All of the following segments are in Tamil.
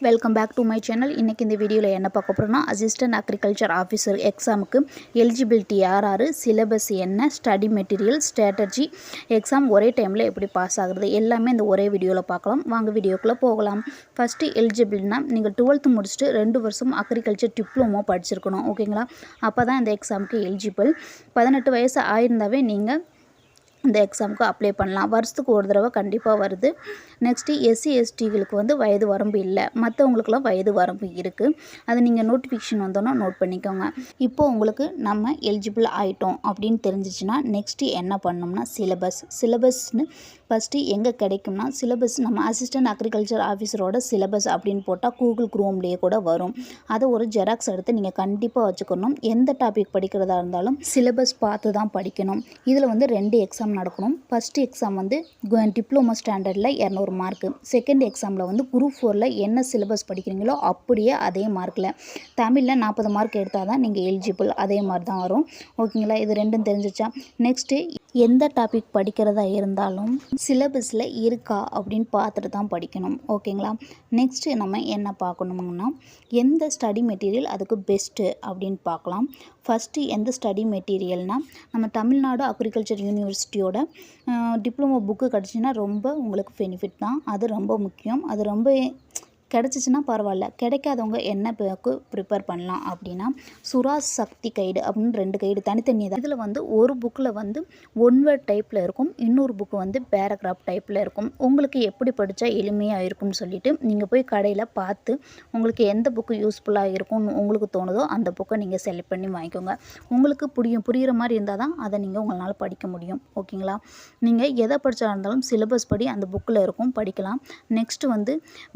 Welcome back to my channel இன்றைக்கி இந்த வீடியோவில் என்ன பார்க்க போகிறோம்னா அசிஸ்டன்ட் அக்ரிகல்ச்சர் ஆஃபீஸர் எக்ஸாமுக்கு எலிஜிபிலிட்டி யார் யார் சிலபஸ் என்ன ஸ்டடி மெட்டீரியல் ஸ்ட்ராட்டஜி எக்ஸாம் ஒரே டைமில் எப்படி பாஸ் ஆகுறது எல்லாமே இந்த ஒரே வீடியோவில் பார்க்கலாம். வாங்க வீடியோக்குள்ளே போகலாம். ஃபஸ்ட்டு எலிஜிபிள்னா நீங்கள் டுவெல்த்து முடிச்சுட்டு ரெண்டு வருஷம் அக்ரிகல்ச்சர் டிப்ளமோ படிச்சிருக்கணும் ஓகேங்களா அப்போ தான் இந்த எக்ஸாமுக்கு எலிஜிபிள் பதினெட்டு வயசு ஆயிருந்தாவே நீங்கள் இந்த எக்ஸாமுக்கு அப்ளை பண்ணலாம். வருஷத்துக்கு ஒரு தடவை கண்டிப்பாக வருது. நெக்ஸ்ட்டு எஸ்சி எஸ்டிகளுக்கு வந்து வயது வரம்பு இல்லை. மற்றவங்களுக்குலாம் வயது வரம்பு இருக்குது அது நீங்கள் நோட்டிஃபிகேஷன் வந்தோன்னா நோட் பண்ணிக்கோங்க. இப்போ உங்களுக்கு நம்ம எலிஜிபிள் ஆகிட்டோம் அப்படின்னு தெரிஞ்சிச்சுன்னா நெக்ஸ்ட்டு என்ன பண்ணோம்னா சிலபஸ் சிலபஸ்னு ஃபஸ்ட்டு எங்கே கிடைக்கும்னா சிலபஸ் நம்ம அசிஸ்டன்ட் அக்ரிகல்ச்சர் ஆஃபீஸரோட சிலபஸ் அப்படின்னு போட்டால் கூகுள் குரோம்லேயே கூட வரும். அதை ஒரு ஜெராக்ஸ் எடுத்து நீங்கள் கண்டிப்பாக வச்சுக்கணும். எந்த டாபிக் படிக்கிறதா இருந்தாலும் சிலபஸ் பார்த்து தான் படிக்கணும். இதில் வந்து ரெண்டு எக்ஸாம் நடக்கணும். ஃபஸ்ட்டு எக்ஸாம் வந்து டிப்ளமோ ஸ்டாண்டர்டில் இரநூறு மார்க்கு செகண்ட் எக்ஸாமில் வந்து குரூப் ஃபோரில் என்ன சிலபஸ் படிக்கிறீங்களோ அப்படியே அதே மார்க்கில் தமிழில் நாற்பது மார்க் எடுத்தால் தான் நீங்கள் எலிஜிபிள் அதே மாதிரி தான் வரும். ஓகேங்களா இது ரெண்டும் தெரிஞ்சிச்சா? நெக்ஸ்ட்டு எந்த டாபிக் படிக்கிறதா இருந்தாலும் சிலபஸில் இருக்கா அப்படின்னு பார்த்துட்டு தான் படிக்கணும். ஓகேங்களா நெக்ஸ்ட்டு நம்ம என்ன பார்க்கணும்னா எந்த ஸ்டடி மெட்டீரியல் அதுக்கு பெஸ்ட்டு அப்படின்னு பார்க்கலாம். ஃபஸ்ட்டு எந்த ஸ்டடி மெட்டீரியல்னால் நம்ம தமிழ்நாடு அக்ரிகல்ச்சர் யூனிவர்சிட்டியோட டிப்ளமோ புக்கு கிடச்சின்னா ரொம்ப உங்களுக்கு பெனிஃபிட் தான். அது ரொம்ப முக்கியம். அது ரொம்ப கிடச்சிச்சின்னா பரவாயில்ல. கிடைக்காதவங்க என்ன புக்கு ப்ரிப்பேர் பண்ணலாம் அப்படின்னா சுராஜ் சக்தி கைடு அப்படின்னு ரெண்டு கைடு தனித்தனி தான். இதில் வந்து ஒரு புக்கில் வந்து ஒன் வேர்ட் டைப்பில் இருக்கும். இன்னொரு புக்கு வந்து பேராகிராஃப் டைப்பில் இருக்கும். உங்களுக்கு எப்படி படித்தா எளிமையாக இருக்கும்னு சொல்லிட்டு நீங்கள் போய் கடையில் பார்த்து உங்களுக்கு எந்த புக்கு யூஸ்ஃபுல்லாக இருக்கும்னு உங்களுக்கு தோணுதோ அந்த புக்கை நீங்கள் செலக்ட் பண்ணி வாங்கிக்கோங்க. உங்களுக்கு புரியும் புரிகிற மாதிரி இருந்தால் தான் அதை நீங்கள் உங்களால் படிக்க முடியும். ஓகேங்களா நீங்கள் எதை படித்தா இருந்தாலும் சிலபஸ் படி அந்த புக்கில் இருக்கும். படிக்கலாம். நெக்ஸ்ட்டு வந்து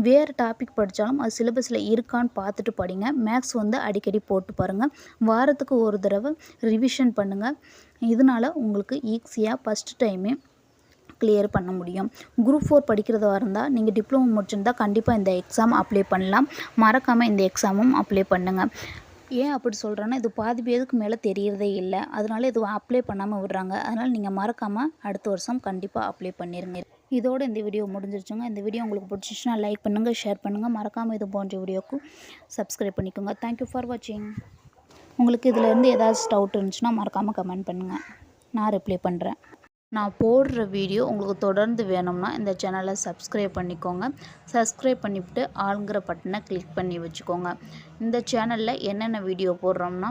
வேறு டாபிக் டாபிக் படித்தாலும் அது சிலபஸில் இருக்கான்னு பார்த்துட்டு படிங்க. மேக்ஸ் வந்து அடிக்கடி போட்டு பாருங்கள் வாரத்துக்கு ஒரு தடவை ரிவிஷன் பண்ணுங்கள் இதனால் உங்களுக்கு ஈஸியாக ஃபஸ்ட்டு டைமே கிளியர் பண்ண முடியும். குரூப் ஃபோர் படிக்கிறதா இருந்தால் நீங்கள் டிப்ளமோ முடிச்சிருந்தால் கண்டிப்பாக இந்த எக்ஸாம் அப்ளை பண்ணலாம். மறக்காமல் இந்த எக்ஸாமும் அப்ளை பண்ணுங்கள் ஏன் அப்படி சொல்கிறேன்னா இது பாதி பேருக்கு மேலே தெரியறதே இல்லை. அதனால இது அப்ளை பண்ணாமல் விடுறாங்க. அதனால் நீங்கள் மறக்காமல் அடுத்த வருஷம் கண்டிப்பாக அப்ளை பண்ணிடுங்க இதோடு இந்த வீடியோ முடிஞ்சிருச்சுங்க. இந்த வீடியோ உங்களுக்கு பிடிச்சிச்சுன்னா லைக் பண்ணுங்கள் ஷேர் பண்ணுங்கள் மறக்காமல் இது போன்ற வீடியோக்கு சப்ஸ்கிரைப் பண்ணிக்கோங்க. தேங்க்யூ ஃபார் வாட்சிங் உங்களுக்கு இதிலேருந்து ஏதாச்சும் டவுட் இருந்துச்சுன்னா மறக்காமல் கமெண்ட் பண்ணுங்கள் நான் ரிப்ளை பண்ணுறேன் நான் போடுற வீடியோ உங்களுக்கு தொடர்ந்து வேணும்னா இந்த சேனலை சப்ஸ்கிரைப் பண்ணிக்கோங்க. சப்ஸ்கிரைப் பண்ணிவிட்டு ஆளுங்கிற பட்டனை கிளிக் பண்ணி வச்சுக்கோங்க. இந்த சேனலில் என்னென்ன வீடியோ போடுறோம்னா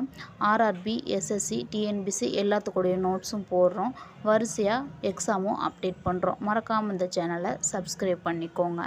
ஆர்ஆர்பி எஸ்எஸ்சி டிஎன்பிசி எல்லாத்துக்குடைய நோட்ஸும் போடுறோம். வரிசையாக எக்ஸாமும் அப்டேட் பண்ணுறோம் மறக்காமல் இந்த சேனலை சப்ஸ்கிரைப் பண்ணிக்கோங்க.